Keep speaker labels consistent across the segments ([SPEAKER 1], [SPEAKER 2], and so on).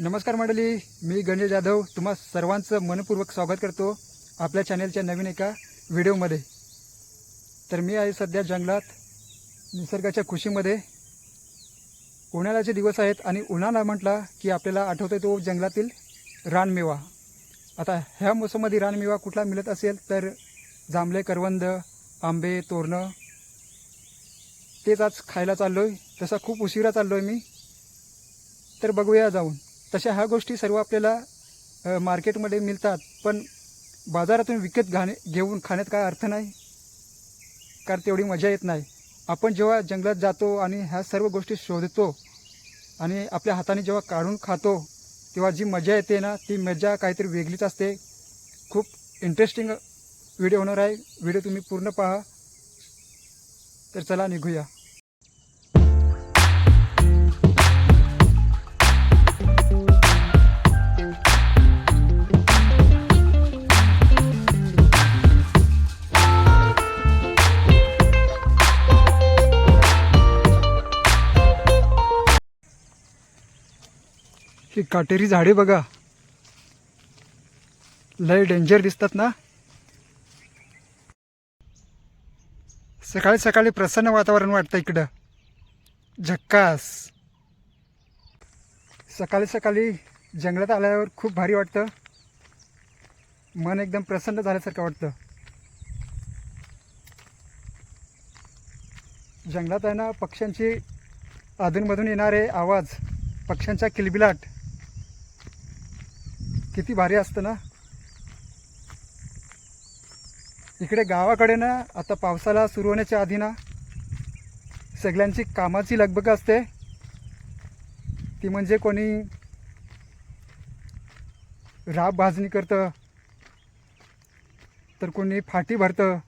[SPEAKER 1] नमस्कार मंडळी मी गणेश जाधव तुम्हा सर्वांचं मनपूर्वक स्वागत करतो आपल्या चॅनेलच्या नवीन एका व्हिडिओमध्ये. तर मी आहे सध्या जंगलात निसर्गाच्या खुशीमध्ये. उन्हाळ्याचे दिवस आहेत आणि उन्हाळा म्हटला की आपल्याला आठवतो तो जंगलातील रानमेवा. आता ह्या मोसममध्ये रानमेवा कुठला मिळत असेल तर जांभळे करवंद आंबे तोरणं तेच आज खायला चाललो आहे तसा खूप उशिरा चाललो आहे मी. तर बघूया जाऊन. तशा ह्या गोष्टी सर्व आपल्याला मार्केटमध्ये मिळतात. पण बाजारातून विकत घाणे घेऊन खाण्यात काय अर्थ नाही? कारण तेवढी मजा येत नाही. आपण जेव्हा जंगलात जातो आणि ह्या सर्व गोष्टी शोधतो आणि आपल्या हाताने जेव्हा काढून खातो तेव्हा जी मजा येते ना ती मजा काहीतरी वेगळीच असते. खूप इंटरेस्टिंग व्हिडिओ होणार आहे. व्हिडिओ तुम्ही पूर्ण पहा. तर चला निघूया. ती काटेरी झाडे बघा. लय डेंजर दिसतात ना. सकाळी सकाळी प्रसन्न वातावरण वाटतं इकडं. झक्कास. सकाळी सकाळी जंगलात आल्यावर खूप भारी वाटतं. मन एकदम प्रसन्न झाल्यासारखं वाटतं. जंगलात आहे ना पक्ष्यांची अधूनमधून येणारे आवाज पक्ष्यांचा किलबिलाट किती भारी असतं ना? इकडे गावाकडे ना आता पावसाला सुरू होण्याच्या आधी ना सगळ्यांची कामाची लगबग असते. ती म्हणजे कोणी राब भाजणी करतं तर कोणी फाटी भरतं.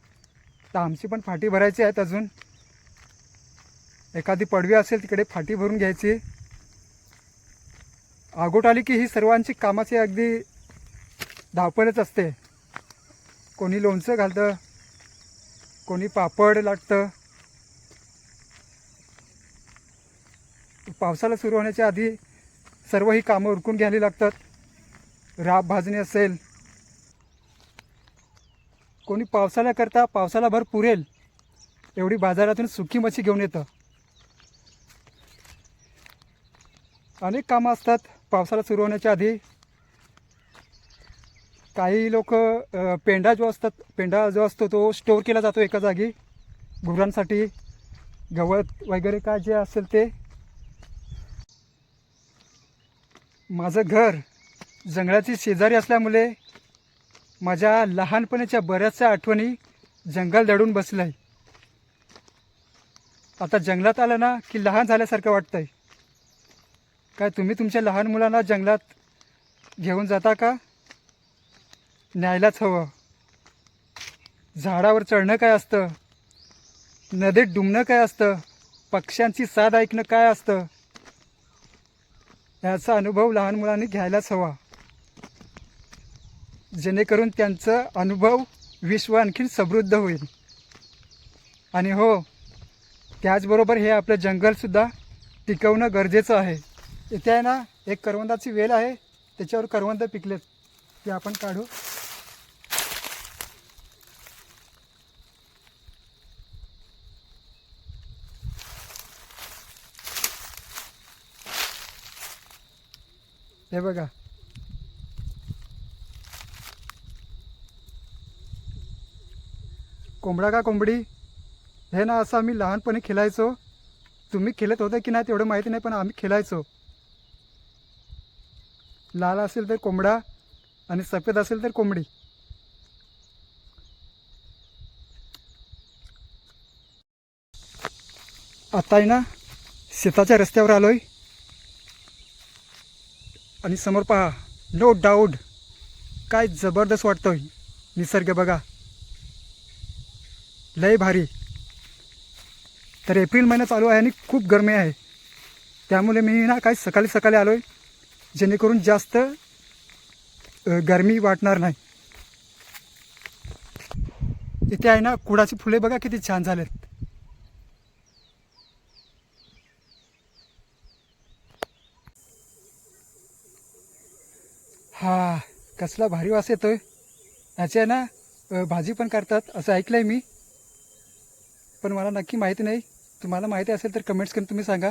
[SPEAKER 1] तर आमची पण फाटी भरायची आहेत अजून. एखादी पडवी असेल तिकडे फाटी भरून घ्यायची. आगोट आली की ही सर्वांची कामाची अगदी धावपळच असते. कोणी लोणचं घालतं कोणी पापड लाटतं. पावसाला सुरू होण्याच्या आधी सर्व ही कामं उरकून घ्यावी लागतात. राब भाजणी असेल कोणी पावसाला करता पावसाला भर पुरेल एवढी बाजारातून सुकी मच्छी घेऊन येतं. अनेक कामं असतात. पावसाला सुरू होण्याच्या आधी काही लोक पेंडा जो असतात पेंडा जो असतो तो स्टोअर केला जातो एका जागी. गुरांसाठी गवत वगैरे काय जे असेल ते. माझं घर जंगलाची शेजारी असल्यामुळे माझ्या लहानपणीच्या बऱ्याचशा आठवणी जंगल दडून बसलं आहे आता जंगलात आलं ना की लहान झाल्यासारखं वाटतंय. काय तुम्ही तुमच्या लहान मुलांना जंगलात घेऊन जाता का? न्यायलाच हवं. झाडावर चढणं काय असतं? नदीत डुंबणं काय असतं? पक्ष्यांची साथ ऐकणं काय असतं? याचा अनुभव लहान मुलांनी घ्यायलाच हवा. जेणेकरून त्यांचं अनुभव विश्व आणखीन समृद्ध होईल. आणि हो त्याचबरोबर हे आपलं जंगलसुद्धा टिकवणं गरजेचं आहे. इथे आहे ना एक करवंदाची वेल आहे. त्याच्यावर करवंद पिकलेत. ते आपण काढू. हे बघा. कोंबडा का कोंबडी? हे ना असं आम्ही लहानपणी खेळायचो तुम्ही खेळत होते की नाही तेवढं माहिती नाही पण आम्ही खेळायचो लाल असेल तर कोंबडा आणि सफेद असेल तर कोंबडी. आता आहे ना शेताच्या रस्त्यावर आलोय. आणि समोर पहा नो डाऊट काय जबरदस्त वाटतोय निसर्ग बघा. लय भारी. तर एप्रिल महिना चालू आहे आणि खूप गरमी आहे. त्यामुळे मी ना काय सकाळी सकाळी आलो आहे जेणेकरून जास्त गरमी वाटणार नाही. इथे आहे ना कुडाची फुले बघा किती छान झालेत. हा कसला भारी वास येतोय. याची आहे ना भाजी पण करतात असं ऐकलंय मी. पण मला नक्की माहिती नाही. तुम्हाला माहिती असेल तर कमेंट्स करून तुम्ही सांगा.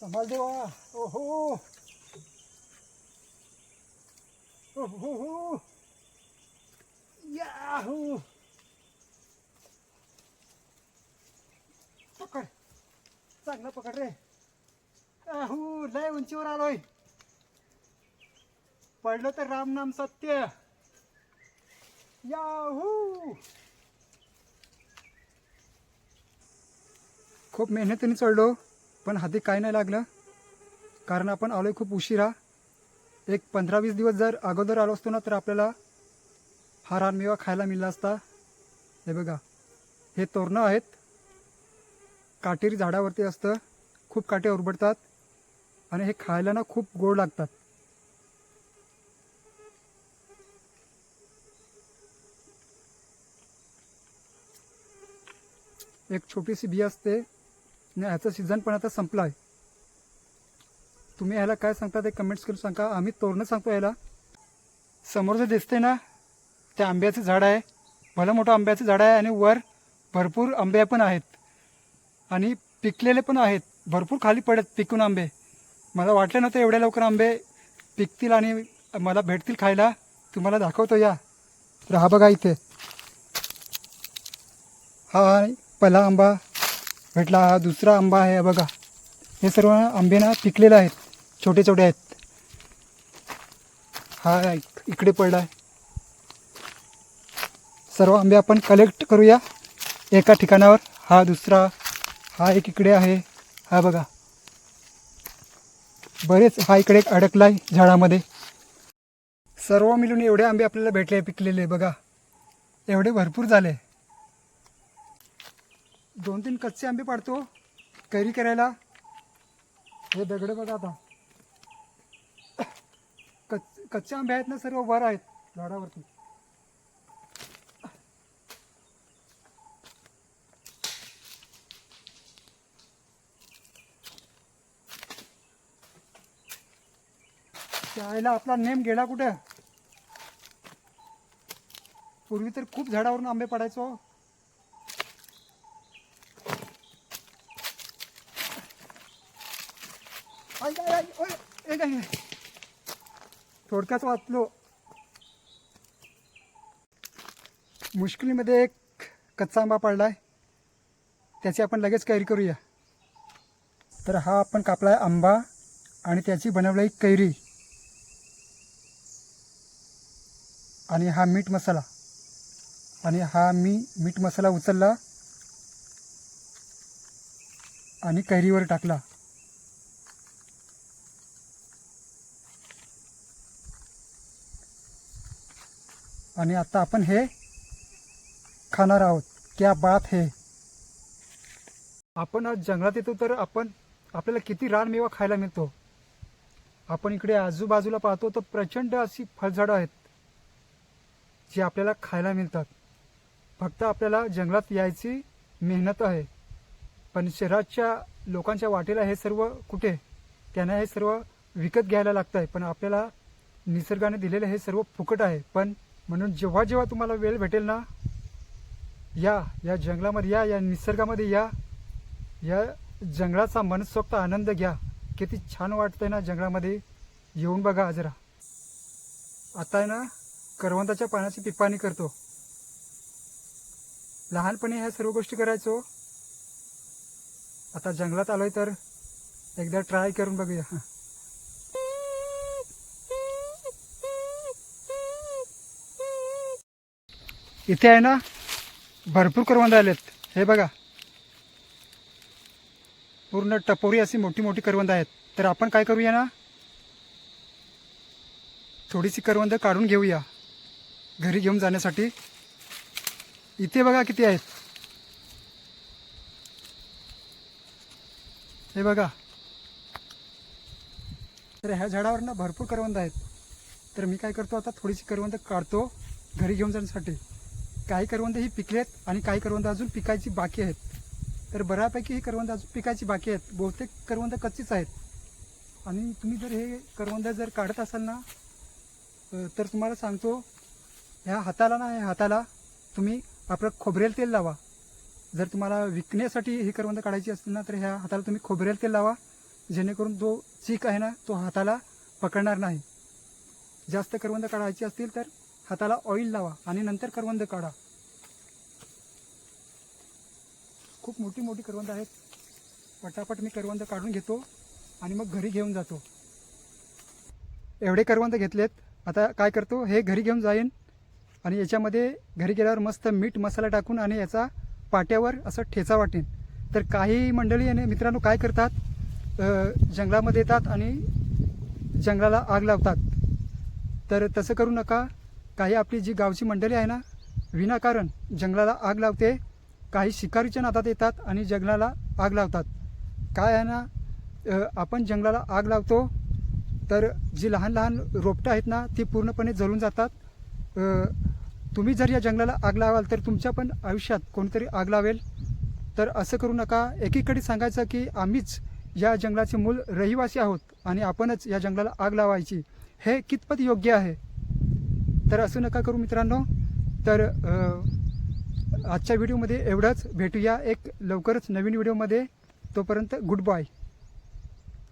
[SPEAKER 1] संभाल देवा ओहो. ओहो. याहू. पकड. चांगला पकड रे. आहू लय उंचीवर आलोय. पडलं तर राम नाम सत्य. याहू. खूप मेहनतीने चढलो. पण हाती काय नाही लागलं. कारण आपण आलोय खूप उशिरा. एक पंधरा वीस दिवस जर अगोदर आलो असतो ना तर आपल्याला हा रानमेवा खायला मिळाला असता. हे बघा हे तोरणं आहेत. काटेरी झाडावरती असतं. खूप काटे उरबडतात. आणि हे खायला ना खूप गोड लागतात. एक छोटीशी बी असते. नाही ह्याचं सीझन पण आता संपलं आहे तुम्ही ह्याला काय सांगता ते कमेंट्स करून सांगा. आम्ही तोरणं सांगतो ह्याला. समोर जे दिसते ना ते आंब्याचं झाड आहे. भलं मोठं आंब्याचं झाड आहे आणि वर भरपूर आंबे पण आहेत. आणि पिकलेले पण आहेत. भरपूर खाली पडत पिकून आंबे. मला वाटलं नव्हतं एवढ्या लवकर आंबे पिकतील आणि मला भेटतील खायला. तुम्हाला दाखवतो या. तर हा बघा इथे. हा पहिला आंबा. भेटला हा दुसरा आंबा आहे बघा. हे सर्व आंबे ना पिकलेले आहेत छोटे छोटे आहेत. हा इकडे पडला आहे. सर्व आंबे आपण कलेक्ट करूया एका ठिकाणावर. हा दुसरा हा एक इकडे आहे हा बघा. बरेच हा इकडे एक आहे झाडामध्ये. सर्व मिळून एवढे आंबे आपल्याला भेटले पिकलेले बघा. एवढे भरपूर झाले. दोन तीन कच्चे आंबे पाडतो कैरी करायला. हे दगड बघा आता. कच्चे कच्चे आंबे आहेत ना सर्व वर आहेत झाडावरती. त्यावेळेला आपला नेम गेला कुठे? पूर्वी तर खूप झाडावरून आंबे पडायचो. थोडक्यात वाचलो. मुश्किलीमध्ये एक कच्चा आंबा पडलाय. त्याची आपण लगेच कैरी करूया. तर हा आपण कापलाय आंबा आणि त्याची बनवली कैरी. आणि हा मीठ मसाला. आणि हा मी मीठ मसाला उचलला आणि कैरीवर टाकला. आणि आता आपण हे खाणार आहोत. क्या बात हे. आपण आज जंगलात येतो तर आपण आपल्याला किती रानमेवा खायला मिळतो? आपण इकडे आजूबाजूला पाहतो तर प्रचंड अशी फळझाडं आहेत जी आपल्याला खायला मिळतात. फक्त आपल्याला जंगलात यायची मेहनत आहे. पण शहराच्या लोकांच्या वाटेला हे सर्व कुठे? त्यांना हे सर्व विकत घ्यायला लागतं आहे पण आपल्याला निसर्गाने दिलेलं हे सर्व फुकट आहे. पण म्हणून जेव्हा जेव्हा तुम्हाला वेळ भेटेल ना या या जंगलामध्ये या या निसर्गामध्ये या या जंगलाचा मनसोक्त आनंद घ्या. किती छान वाटतंय ना जंगलामध्ये. येऊन बघा आजरा आता आहे ना करवंदाच्या पाण्याची पिकपाणी करतो. लहानपणी ह्या सर्व गोष्टी करायचो. आता जंगलात आलोय तर एकदा ट्राय करून बघूया. इथे आहे ना भरपूर करवंद आलेत. हे बघा. पूर्ण टपोरी अशी मोठी मोठी करवंद आहेत. तर आपण काय करूया ना? थोडीशी करवंद काढून घेऊया. घरी घेऊन जाण्यासाठी. इथे बघा किती आहेत. हे बघा. तर ह्या झाडावर ना भरपूर करवंद आहेत. तर मी काय करतो आता? थोडीशी करवंद काढतो. घरी घेऊन जाण्यासाठी. काही करवंद ही पिकले आहेत आणि काही करवंद अजून पिकायची बाकी आहेत. तर बऱ्यापैकी ही करवंद अजून पिकायची बाकी आहेत. बहुतेक करवंद कच्चीच आहेत. आणि तुम्ही जर हे करवंद जर काढत असाल ना तर तुम्हाला सांगतो ह्या हाताला ना ह्या हाताला तुम्ही आपलं खोबरेल तेल लावा. जर तुम्हाला विकण्यासाठी ही करवंद काढायची असतील ना तर ह्या हाताला तुम्ही खोबरेल तेल लावा. जेणेकरून जो चीक आहे ना तो हाताला पकडणार नाही. जास्त करवंद काढायची असतील तर हाताला ऑइल लावा आणि नंतर करवंद काढा. खूप मोठी मोठी करवंद आहेत. पटापट मी करवंद काढून घेतो आणि मग घरी घेऊन जातो. एवढे करवंद घेतलेत. आता काय करतो? हे घरी घेऊन जाईन आणि याच्यामध्ये घरी गेल्यावर मस्त मीठ मसाला टाकून आणि याचा पाट्यावर असं ठेचा वाटेन. तर काही मंडळी आणि मित्रांनो काय करतात? जंगलामध्ये येतात आणि जंगलाला आग लावतात. तर तसं करू नका. काही आपली जी गावची मंडळी आहे ना विनाकारण जंगलाला आग लावते काही शिकारीच्या नादात येतात आणि जंगलाला आग लावतात. काय आहे ना आपण जंगलाला आग लावतो तर जी लहान लहान रोपटं आहेत ना ती पूर्णपणे जळून जातात. तुम्ही जर या जंगलाला आग लावाल तर तुमच्या पण आयुष्यात कोणतरी आग लावेल. तर असं करू नका. एकीकडे सांगायचं की आम्हीच या जंगलाचे मूल रहिवासी आहोत आणि आपणच या जंगलाला आग लावायची. हे कितपत योग्य आहे? तर असं नका करू मित्रांनो. तर आजच्या व्हिडिओमध्ये एवढंच. भेटूया एक लवकरच नवीन व्हिडिओमध्ये. तोपर्यंत गुड बाय.